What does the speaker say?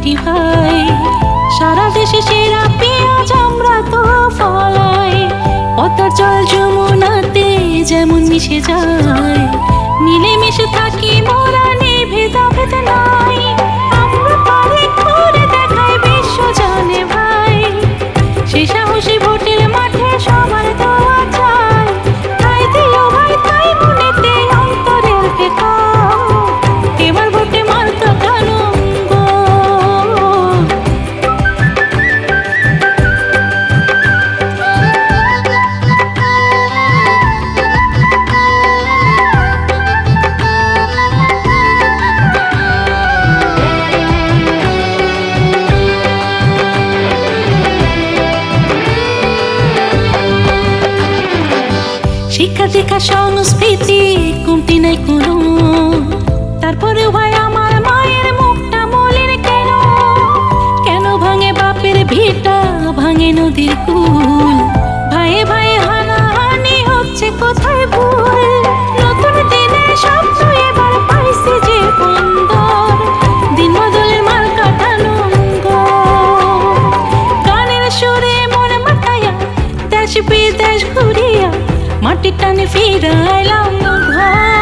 মাটি ভাই সারা দেশে সেরা পেঁয়াজ আমরা তো ফলাই। পদ্মার জল যমুনাতে যেমন মিশে যায় মিলে শিক্ষা দীক্ষা সংস্কৃতি কমতি নাই কোনো। তারপরে ভাই আমার মায়ের মুখটা মলিন কেন? কেন ভাঙে বাপের ভিটা, ভাঙে নদীর কুল? ভাইয়ে ভাইয়ে হানাহানি হচ্ছে কোথায় ভুল? নতুন দিনে স্বপ্ন এবার পাইছে যে দিন বদলের মার কাটানো গানের সুরে মন মাতায়া, দেশ বিদেশ ঘুরিয়া মাটির টানে ফিরাইলাম ঘর